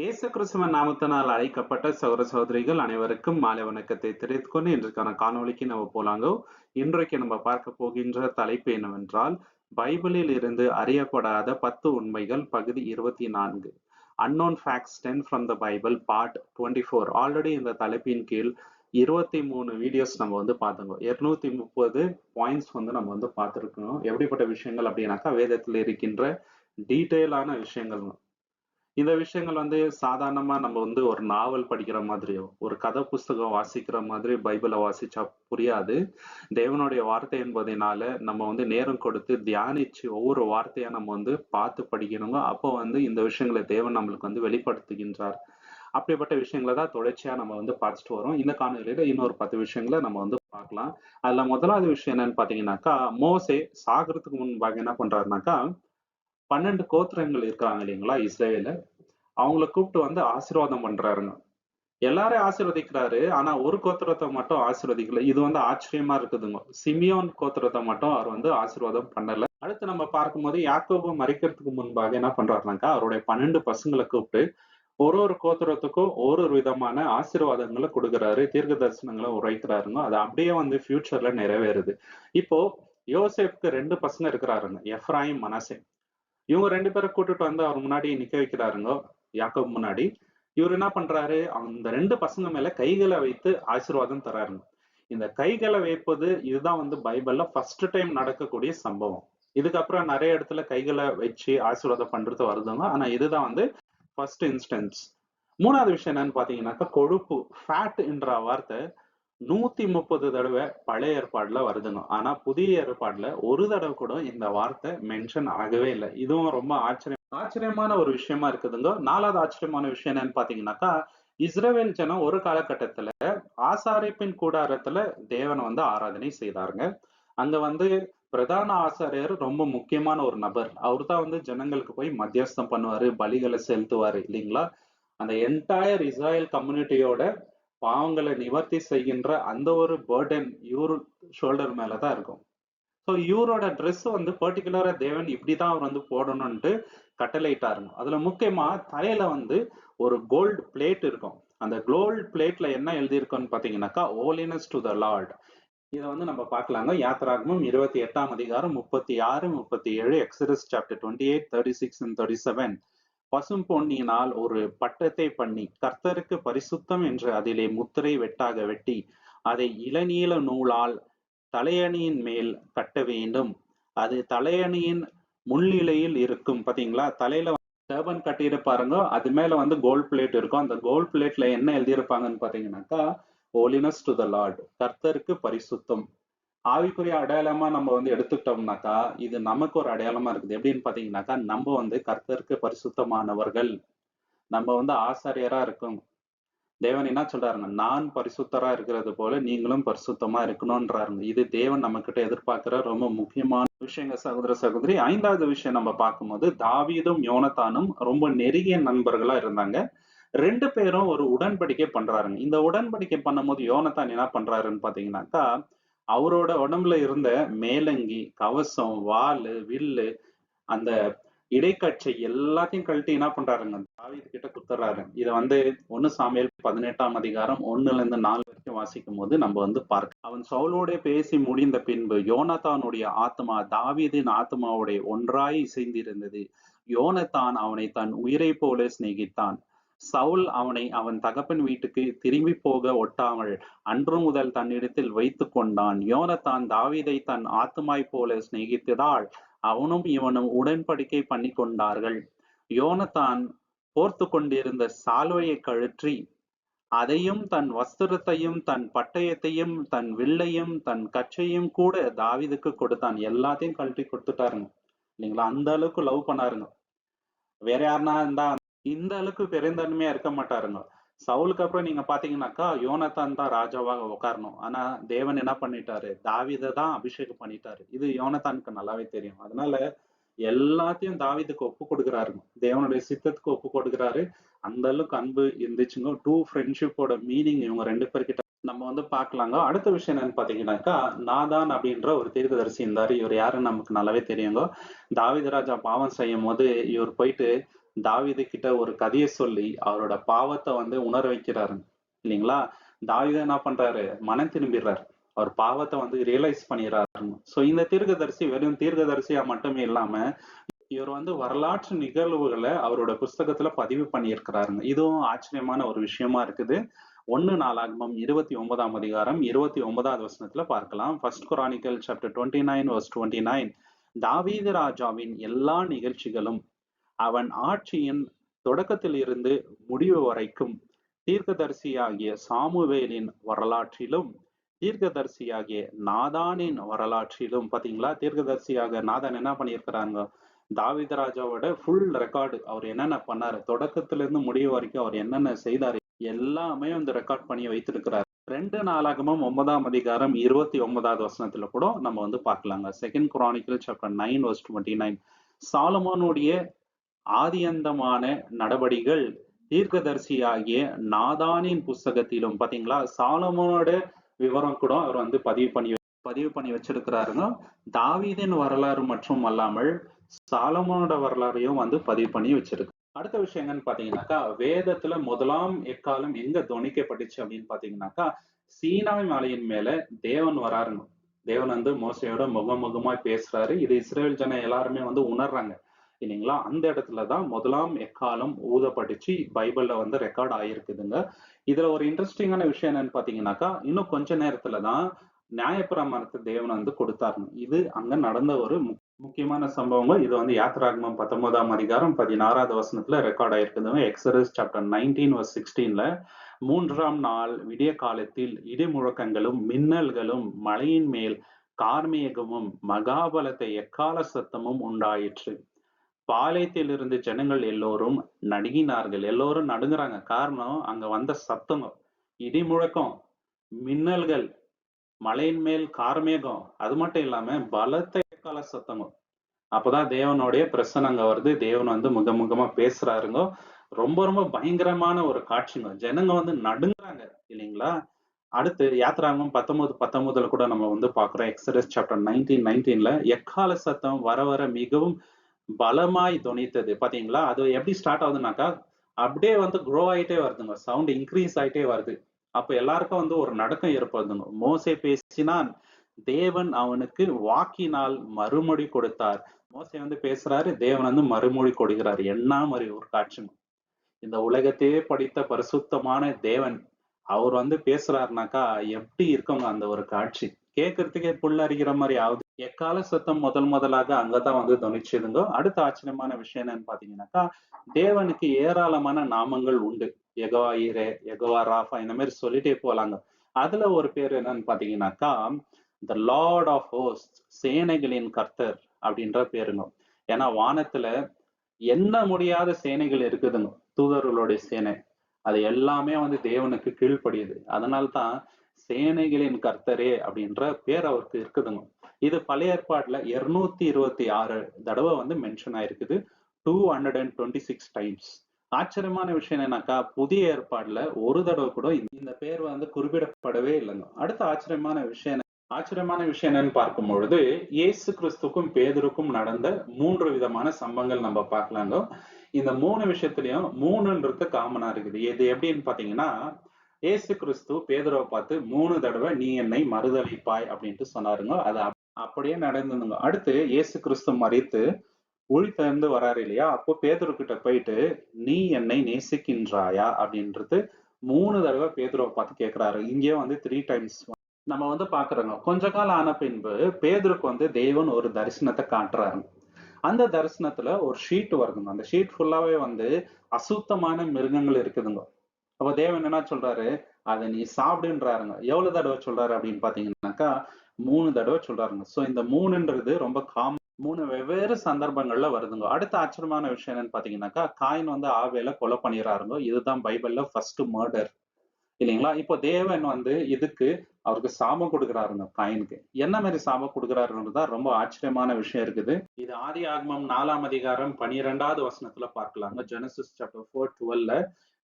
இயேசு கிறிஸ்துவன் நாமத்தினால் அழைக்கப்பட்ட சௌர சகோதரிகள் அனைவருக்கும் மாலை வணக்கத்தை தெரிவித்துக் கொண்டு இன்றைக்கான காணொளிக்கு நம்ம போலாங்க. இன்றைக்கு நம்ம பார்க்க போகின்ற தலைப்பு என்னவென்றால் பைபிளில் இருந்து அறியப்படாத பத்து உண்மைகள் பகுதி இருபத்தி நான்கு. Unknown facts ten from the Bible part twenty four already இந்த தலைப்பின் கீழ் இருபத்தி மூணு வீடியோஸ் நம்ம வந்து பார்த்துங்க. இருநூத்தி முப்பது பாயிண்ட்ஸ் வந்து நம்ம வந்து பார்த்துருக்கணும். எப்படிப்பட்ட விஷயங்கள் அப்படின்னாக்கா வேதத்தில் இருக்கின்ற டீட்டெயிலான விஷயங்கள். இந்த விஷயங்கள் வந்து சாதாரணமா நம்ம வந்து ஒரு நாவல் படிக்கிற மாதிரியோ ஒரு கதை புஸ்தகம் வாசிக்கிற மாதிரி பைபிளை வாசிச்சா புரியாது. தேவனுடைய வார்த்தை என்பதனால நம்ம வந்து நேரம் கொடுத்து தியானிச்சு ஒவ்வொரு வார்த்தையா நம்ம வந்து பார்த்து படிக்கணுங்க. அப்போ வந்து இந்த விஷயங்களை தேவன் நம்மளுக்கு வந்து வெளிப்படுத்துகின்றார். அப்படிப்பட்ட விஷயங்களை தான் தொடர்ச்சியா நம்ம வந்து பார்த்துட்டு வரோம். இந்த காணொலியில இன்னொரு பத்து விஷயங்களை நம்ம வந்து பார்க்கலாம். அதுல முதலாவது விஷயம் என்னன்னு பாத்தீங்கன்னாக்கா மோசே சாகிறதுக்கு முன்பாக என்ன பண்றாருனாக்கா பன்னெண்டு கோத்திரங்கள் இருக்கிறாங்க இல்லைங்களா இஸ்ரேல அவங்கள கூப்பிட்டு வந்து ஆசீர்வாதம் பண்றாருங்க. எல்லாரையும் ஆசீர்வதிக்கிறாரு. ஆனா ஒரு கோத்திரத்தை மட்டும் ஆசீர்வதிக்கல. இது வந்து ஆச்சரியமா இருக்குதுங்க. சிமியோன் கோத்திரத்தை மட்டும் அவர் வந்து ஆசீர்வாதம் பண்ணல. அடுத்து நம்ம பார்க்கும்போது யாக்கோபு மறிக்கிறதுக்கு முன்பாக என்ன பண்றாருனாக்கா அவருடைய பன்னெண்டு பசங்களை கூப்பிட்டு ஒரு ஒரு கோத்திரத்துக்கும் ஒரு ஒரு விதமான ஆசீர்வாதங்களை கொடுக்குறாரு. தீர்க்க தரிசனங்களை உரைக்கிறாருங்க. அது அப்படியே வந்து ஃபியூச்சர்ல நிறைவேறுது. இப்போ யோசேப்க்கு ரெண்டு பசங்க இருக்கிறாருங்க. எஃப்ராயிம் மனசே. இவங்க ரெண்டு பேரை கூட்டிட்டு வந்து அவர் முன்னாடி நிக்க வைக்கிறாருங்க. யாக்கோப் முன்னாடி. இவர் என்ன பண்றாரு? அந்த ரெண்டு பசங்க மேல கைகளை வைத்து ஆசீர்வாதம் தராருங்க இந்த கைகளை வைப்பது இதுதான் வந்து பைபிள்ல ஃபர்ஸ்ட் டைம் நடக்கக்கூடிய சம்பவம். இதுக்கப்புறம் நிறைய இடத்துல கைகளை வச்சு ஆசீர்வாதம் பண்றது வருதுங்க. ஆனா இதுதான் வந்து ஃபர்ஸ்ட் இன்ஸ்டன்ஸ் மூணாவது விஷயம் என்னன்னு பாத்தீங்கன்னாக்கா கொழுப்பு ஃபேட் என்ற வார்த்தை நூத்தி முப்பது தடவை பழைய ஏற்பாடுல வருதுங்க. ஆனா புதிய ஏற்பாடுல ஒரு தடவை கூட இந்த வார்த்தை மென்ஷன் ஆகவே இல்லை. இதுவும் ரொம்ப ஆச்சரியம் ஆச்சரியமான ஒரு விஷயமா இருக்குதுங்க நாலாவது ஆச்சரியமான விஷயம் என்னன்னு பாத்தீங்கன்னாக்கா இஸ்ரேவேல் ஜனம் ஒரு காலகட்டத்துல ஆசாரிப்பின் கூடாரத்துல தேவனை வந்து ஆராதனை செய்தாருங்க. அங்க வந்து பிரதான ஆசாரியர் ரொம்ப முக்கியமான ஒரு நபர். அவர் தான் வந்து ஜனங்களுக்கு போய் மத்தியஸ்தம் பண்ணுவாரு பலிகளை செலுத்துவாரு இல்லைங்களா? அந்த என்டையர் இஸ்ராயல் கம்யூனிட்டியோட பாவங்களை நிவர்த்தி செய்கின்ற அந்த ஒரு பேர்டன் இவரு ஷோல்டர் மேலதான் இருக்கும். ஸோ இவரோட ட்ரெஸ் வந்து பர்டிகுலரா தேவன் இப்படிதான் அவர் வந்து போடணும்ட்டு கட்டளையிட்டாருங்க. அதுல முக்கியமா தலையில வந்து ஒரு கோல்டு பிளேட் இருக்கும். அந்த கோல்டு பிளேட்ல என்ன எழுதியிருக்கோன்னு பாத்தீங்கன்னாக்கா ஓலினஸ் டு த லார்ட் இதை வந்து நம்ம பார்க்கலாங்க. யாத்ராகமும் இருபத்தி எட்டாம் அதிகாரம் முப்பத்தி ஆறு முப்பத்தி ஏழு Exodus chapter twenty eight thirty six and thirty seven பசும் பொன்னியினால் ஒரு பட்டத்தை பண்ணி கர்த்தருக்கு பரிசுத்தம் என்று அதிலே முத்திரை வெட்டாக வெட்டி அதை இளநீல நூலால் தலையணியின் மேல் கட்ட வேண்டும். அது தலையணியின் முன்னிலையில் இருக்கும் பாத்தீங்களா தலையில டர்பன் கட்டியிருப்பாருங்க அது மேல வந்து கோல்ட் பிளேட் இருக்கும். அந்த கோல்ட் பிளேட்ல என்ன எழுதியிருப்பாங்கன்னு பாத்தீங்கன்னாக்கா ஹோலினஸ் டு த லார்ட் கர்த்தருக்கு பரிசுத்தம். ஆவிக்குரிய அடையாளமா நம்ம வந்து எடுத்துக்கிட்டோம்னாக்கா இது நமக்கு ஒரு அடையாளமா இருக்குது. எப்படின்னு பாத்தீங்கன்னாக்கா நம்ம வந்து கர்த்தருக்கு பரிசுத்தமானவர்கள். நம்ம வந்து ஆசாரியரா இருக்கும் தேவன் என்ன சொல்றாருங்க நான் பரிசுத்தரா இருக்கிறது போல நீங்களும் பரிசுத்தமா இருக்கணும்ன்றாருங்க. இது தேவன் நம்ம கிட்ட எதிர்பார்க்கிற ரொம்ப முக்கியமான விஷயங்க சகோதர சகோதரி. ஐந்தாவது விஷயம் நம்ம பார்க்கும்போது தாவீதும் யோனத்தானும் ரொம்ப நெருங்கிய நண்பர்களா இருந்தாங்க. ரெண்டு பேரும் ஒரு உடன்படிக்கை பண்றாருங்க. இந்த உடன்படிக்கை பண்ணும்போது யோனத்தான் என்ன பண்றாருன்னு பாத்தீங்கன்னாக்கா அவரோட உடம்புல இருந்த மேலங்கி கவசம் வாலு வில்லு அந்த இடைக்கட்சை எல்லாத்தையும் கழட்டி என்ன பண்றாருங்க? தாவீது கிட்ட குத்துறாரு. இதை வந்து ஒன்னு சாமியல் பதினெட்டாம் அதிகாரம் ஒண்ணுல இருந்து நாலு வரைக்கும் வாசிக்கும் போது நம்ம வந்து பார்க்க அவன் சவுலோட பேசி முடிந்த பின்பு யோனத்தானுடைய ஆத்மா தாவீதின் ஆத்மாவுடைய ஒன்றாய் இசைந்திருந்தது. யோனத்தான் அவனை தன் உயிரை போல சிநேகித்தான். சவுல் அவனை அவன் தகப்பன் வீட்டுக்கு திரும்பி போக ஒட்டாமல் அன்று முதல் தன்னிடத்தில் வைத்து கொண்டான். யோனத்தான் தாவீதை தன் ஆத்துமாய் போல சிநேகித்ததால் அவனும் இவனும் உடன்படிக்கை பண்ணி கொண்டார்கள் யோனத்தான் போர்த்து கொண்டிருந்த சால்வையை கழற்றி அதையும் தன் வஸ்திரத்தையும் தன் பட்டயத்தையும் தன் வில்லையும் தன் கச்சையும் கூட தாவிதுக்கு கொடுத்தான். எல்லாத்தையும் கழட்டி கொடுத்துட்டாருங்க. இல்லைங்களா? அந்த அளவுக்கு லவ் பண்ணாருங்க. வேற யாருன்னா இருந்தா இந்த அளவுக்கு பெருந்தன்மையா இருக்க மாட்டாருங்க. சவுலுக்கு அப்புறம் நீங்க பாத்தீங்கன்னாக்கா யோனத்தான் தான் ராஜாவாக உட்காரணும். ஆனா தேவன் என்ன பண்ணிட்டாரு? தாவிதை தான் அபிஷேகம் பண்ணிட்டாரு. இது யோனத்தானுக்கு நல்லாவே தெரியும். அதனால எல்லாத்தையும் தாவிதுக்கு ஒப்பு கொடுக்குறாருங்க தேவனுடைய சித்தத்துக்கு ஒப்பு கொடுக்குறாரு. அந்த அளவுக்கு அன்பு இருந்துச்சுங்க. டூ ஃப்ரெண்ட்ஷிப்போட மீனிங் இவங்க ரெண்டு பேர்கிட்ட. நம்ம வந்து பார்க்கலாங்க. அடுத்த விஷயம் என்னன்னு பாத்தீங்கன்னாக்கா நாதான் அப்படின்ற ஒரு தீர்க்கதரிசி இருந்தாரு. இவர் யாருன்னு நமக்கு நல்லாவே தெரியுங்க. தாவித ராஜா பாவம் செய்யும் போது இவர் போயிட்டு தாவீது கிட்ட ஒரு கதையை சொல்லி அவரோட பாவத்தை வந்து உணர வைக்கிறாரு. இல்லைங்களா? தாவித என்ன பண்றாரு? மனம் திரும்பிடுறாரு. அவர் பாவத்தை வந்து ரியலைஸ் பண்ணிடுறாரு. சோ இந்த தீர்க்கதரிசி வெறும் தீர்க்கதரிசியா மட்டுமே இல்லாம இவர் வந்து வரலாற்று நிகழ்வுகளை அவரோட புஸ்தகத்துல பதிவு பண்ணியிருக்கிறாருங்க. இதுவும் ஆச்சரியமான ஒரு விஷயமா இருக்குது. ஒன்னு நாளாகமம் இருபத்தி ஒன்பதாம் அதிகாரம் இருபத்தி ஒன்பதாவது வசனத்துல பார்க்கலாம். First Chronicles chapter twenty nine verse twenty nine தாவீது ராஜாவின் எல்லா நிகழ்ச்சிகளும் அவன் ஆட்சியின் தொடக்கத்தில் இருந்து முடிவு வரைக்கும் தீர்க்கதரிசியாகிய சாமுவேலின் வரலாற்றிலும் தீர்க்கதரிசியாகிய நாதானின் வரலாற்றிலும் பாத்தீங்களா தீர்க்கதரிசியாக நாதான் என்ன பண்ணியிருக்கிறாங்க? தாவித ராஜாவோட ஃபுல் ரெக்கார்டு அவர் என்னென்ன பண்ணாரு? தொடக்கத்துல இருந்து முடிவு வரைக்கும் அவர் என்னென்ன செய்தார்? எல்லாமே வந்து ரெக்கார்ட் பண்ணி வைத்திருக்கிறார். ரெண்டு நாளாகமும் ஒன்பதாம் அதிகாரம் இருபத்தி ஒன்பதாவது வசனத்துல கூட நம்ம வந்து பார்க்கலாங்க. Second Chronicles chapter nine verse twenty nine சாலமோனுடைய ஆதியந்தமான நடவடிகள் தீர்க்கதரிசியாகிய நாதானின் புஸ்தகத்திலும் பாத்தீங்களா? சாலமோனோட விவரம் கூட அவர் வந்து பதிவு பண்ணி பதிவு பண்ணி வச்சிருக்கிறாருங்க. தாவீதின் வரலாறு மற்றும் அல்லாமல் சாலமோனோட வரலாறையும் வந்து பதிவு பண்ணி வச்சிருக்கு. அடுத்த விஷயம் என்னன்னு பாத்தீங்கன்னாக்கா வேதத்துல முதலாம் எக்காலம் எங்க துணிக்கப்பட்டுச்சு அப்படின்னு பாத்தீங்கன்னாக்கா சீனாய் மலையின் மேல தேவன் வராருங்க. தேவன் வந்து மோசையோட முகமுகமாய் பேசுறாரு. இது இஸ்ரேல் ஜன எல்லாருமே வந்து உணர்றாங்க. இல்லைங்களா? அந்த இடத்துல தான் முதலாம் எக்காலம் ஊதப்பட்டுச்சு. பைபிள்ல வந்து ரெக்கார்ட் ஆயிருக்குதுங்க. இதுல ஒரு இன்ட்ரெஸ்டிங்கான விஷயம் என்னன்னு பாத்தீங்கன்னாக்கா இன்னும் கொஞ்ச நேரத்துலதான் நியாயப்பிரமாணத்தை தேவன் வந்து கொடுத்தாருங்க. இது அங்க நடந்த ஒரு முக்கியமான சம்பவங்கள். இது வந்து யாத்ராகமம் பத்தொன்பதாம் அதிகாரம் பதினாறாவது வசனத்துல ரெக்கார்ட் ஆயிருக்குதுங்க. எக்ஸரஸ் சாப்டர் நைன்டீன் வர்ஸ் சிக்ஸ்டீன்ல மூன்றாம் நாள் விடிய காலத்தில் இடிமுழக்கங்களும் மின்னல்களும் மலையின் மேல் கார்மேகமும் மகாபலத்தை எக்கால சத்தமும் உண்டாயிற்று. பாளையத்தில் இருந்து ஜனங்கள் எல்லோரும் நடுங்கினார்கள். எல்லோரும் நடுங்குறாங்க. காரணம் அங்க வந்த சத்தம். இடி முழக்கம் மின்னல்கள் மலையின் மேல் கார்மேகம் அது மட்டும் இல்லாம பலத்த கால சத்தமும் அப்பதான் தேவனுடைய பிரசனம் அங்க வருது. தேவன் வந்து முகமுகமா பேசுறாருங்க. ரொம்ப ரொம்ப பயங்கரமான ஒரு காட்சிங்க. ஜனங்க வந்து நடுங்குறாங்க. இல்லைங்களா? அடுத்து யாத்ராங்கம் பத்தொன்பது பத்தொன்பதுல கூட நம்ம வந்து பாக்குறோம் எக்ஸரஸ் சாப்டர் நைன்டீன் நைன்டீன்ல எக்கால சத்தம் வர வர மிகவும் பலமாய் துணித்தது. பாத்தீங்களா? அது எப்படி ஸ்டார்ட் ஆகுதுனாக்கா அப்படியே வந்து க்ரோ ஆயிட்டே வருதுங்க. சவுண்ட் இன்க்ரீஸ் ஆயிட்டே வருது. அப்ப எல்லாருக்கும் வந்து ஒரு நடக்கம் ஏற்படுதுங்க. மோசே பேசினான் தேவன் அவனுக்கு வாக்கினால் மறுமொழி கொடுத்தார். மோசை வந்து பேசுறாரு தேவன் வந்து மறுமொழி கொடுக்கிறார். என்ன மாதிரி ஒரு காட்சி இந்த உலகத்தையே படித்த பரிசுத்தமான தேவன் அவர் வந்து பேசுறாருனாக்கா எப்படி இருக்கும் அந்த ஒரு காட்சி. கேட்கறதுக்கே புல்லரிக்கிற மாதிரி ஆகுது. எக்கால சத்தம் முதல் முதலாக அங்கதான் வந்து துணிச்சதுங்க அடுத்த ஆச்சரியமான விஷயம் என்னன்னு பாத்தீங்கன்னாக்கா தேவனுக்கு ஏராளமான நாமங்கள் உண்டு. எகவா ஈரே எகவா ராஃபா இந்த மாதிரி சொல்லிட்டே போலாங்க. அதுல ஒரு பேர் என்னன்னு பாத்தீங்கன்னாக்கா த லார்ட் ஆஃப் ஹோஸ்ட் சேனைகளின் கர்த்தர் அப்படின்ற பேருங்க. ஏன்னா வானத்துல என்ன முடியாத சேனைகள் இருக்குதுங்க? தூதர்களுடைய சேனை. அது எல்லாமே வந்து தேவனுக்கு கீழ்ப்படியுது. அதனால்தான் சேனைகளின் கர்த்தரே அப்படின்ற பேர் அவருக்கு இருக்குதுங்க. இது பழைய ஏற்பாடுல இருநூத்தி இருபத்தி ஆறு தடவை வந்து மென்ஷன் ஆயிருக்குது. Two hundred and twenty six times ஆச்சரியமான விஷயம் என்னன்னாக்கா புதிய ஏற்பாடுல ஒரு தடவை கூட இந்த பேர் வந்து குறிப்பிடப்படவே இல்லைங்க. அடுத்த ஆச்சரியமான விஷயம் ஆச்சரியமான விஷயம் என்னன்னு பார்க்கும் பொழுது இயேசு கிறிஸ்துக்கும் பேதருக்கும் நடந்த மூன்று விதமான சம்பவங்கள் நம்ம பார்க்கலாங்க. இந்த மூணு விஷயத்திலையும் மூணுன்றது காமனா இருக்குது. இது எப்படின்னு பாத்தீங்கன்னா ஏசு கிறிஸ்து பேதரவை பார்த்து மூணு தடவை நீ என்னை மறுதளிப்பாய் அப்படின்ட்டு சொன்னாருங்க. அது அப்படியே நடந்துங்க அடுத்து இயேசு கிறிஸ்து மறித்து உழித்திருந்து வராரு இல்லையா? அப்போ பேதுருக்கிட்ட போயிட்டு நீ என்னை நேசிக்கின்றாயா? அப்படின்றது மூணு தடவை பேதுருவை பார்த்து கேட்கிறாரு இங்கே வந்து த்ரீ டைம்ஸ் நம்ம வந்து பாக்குறோங்க கொஞ்ச காலம் ஆன பின்பு பேதுருக்கு வந்து தேவன் ஒரு தரிசனத்தை காட்டுறாரு. அந்த தரிசனத்துல ஒரு ஷீட் வருதுங்க. அந்த ஷீட் ஃபுல்லாவே வந்து அசுத்தமான மிருகங்கள் இருக்குதுங்க. அப்ப தேவன் என்ன சொல்றாரு? அதை நீ சாப்பிடுன்றாருங்க. எவ்வளவு தடவை சொல்றாரு அப்படின்னு பாத்தீங்கன்னாக்கா மூணு தடவை சொல்றாருங்க. சோ இந்த மூணுன்றது ரொம்ப காம மூணு வெவ்வேறு சந்தர்ப்பங்கள்ல வருதுங்க. அடுத்த ஆச்சரியமான விஷயம் என்னன்னு பாத்தீங்கன்னாக்கா காயின் வந்து ஆவேல கொலை பண்ணிடுறாருங்க. இதுதான் பைபிள்ல ஃபர்ஸ்ட் மர்டர் இல்லைங்களா? இப்போ தேவன் வந்து இதுக்கு அவருக்கு சாபம் கொடுக்குறாருங்க காயினுக்கு என்ன மாதிரி சாபம் கொடுக்குறாருன்றது ரொம்ப ஆச்சரியமான விஷயம் இருக்குது. இது ஆதி ஆகமம் நாலாம் அதிகாரம் பனிரெண்டாவது வசனத்துல பார்க்கலாங்க. ஜெனசிஸ் சாப்டர் ஃபோர் டுவெல்ல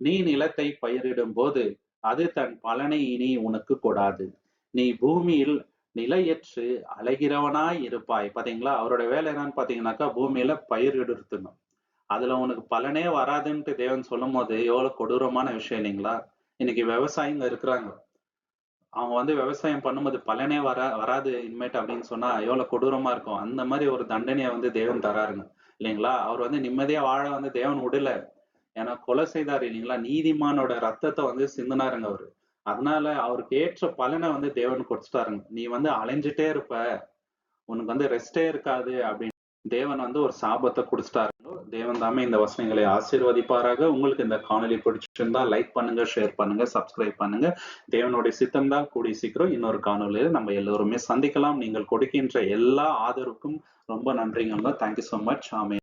நீ நிலத்தை பயிரிடும் போது அது தன் பலனை இனி உனக்கு கொடாது. நீ பூமியில் நிலையற்று அழகிறவனாய் இருப்பாய். பாத்தீங்களா? அவரோட வேலை என்னன்னு பாத்தீங்கன்னாக்கா பூமியில பயிரிடுத்துங்க அதுல உனக்கு பலனே வராதுன்ட்டு தேவன் சொல்லும் போது எவ்வளவு கொடூரமான விஷயம் இல்லைங்களா? இன்னைக்கு விவசாயிங்க இருக்கிறாங்க. அவங்க வந்து விவசாயம் பண்ணும்போது பலனே வர வராது இனிமேட்டு அப்படின்னு சொன்னா எவ்வளவு கொடூரமா இருக்கும். அந்த மாதிரி ஒரு தண்டனையை வந்து தேவன் தராருங்க. இல்லைங்களா? அவர் வந்து நிம்மதியா வாழ வந்து தேவன் விடல. ஏன்னா கொலை செய்தார் இல்லைங்களா? நீதிமானோட ரத்தத்தை வந்து சிந்தினாருங்க அவரு. அதனால அவருக்கு ஏற்ற பலனை வந்து தேவன் கொடுத்துட்டாருங்க. நீ வந்து அலைஞ்சிட்டே இருப்ப. உனக்கு வந்து ரெஸ்டே இருக்காது அப்படின்னு தேவன் வந்து ஒரு சாபத்தை கொடுத்துட்டாரு தேவன் தாமே இந்த வசனங்களை ஆசீர்வதிப்பாராக. உங்களுக்கு இந்த காணொலி பிடிச்சிருந்தா லைக் பண்ணுங்க ஷேர் பண்ணுங்க சப்ஸ்கிரைப் பண்ணுங்க. தேவனுடைய சித்தம் தான் கூடி சீக்கிரம் இன்னொரு காணொலியில நம்ம எல்லோருமே சந்திக்கலாம். நீங்கள் கொடுக்கின்ற எல்லா ஆதரவுக்கும் ரொம்ப நன்றிங்க தேங்க்யூ ஸோ மச் ஆமே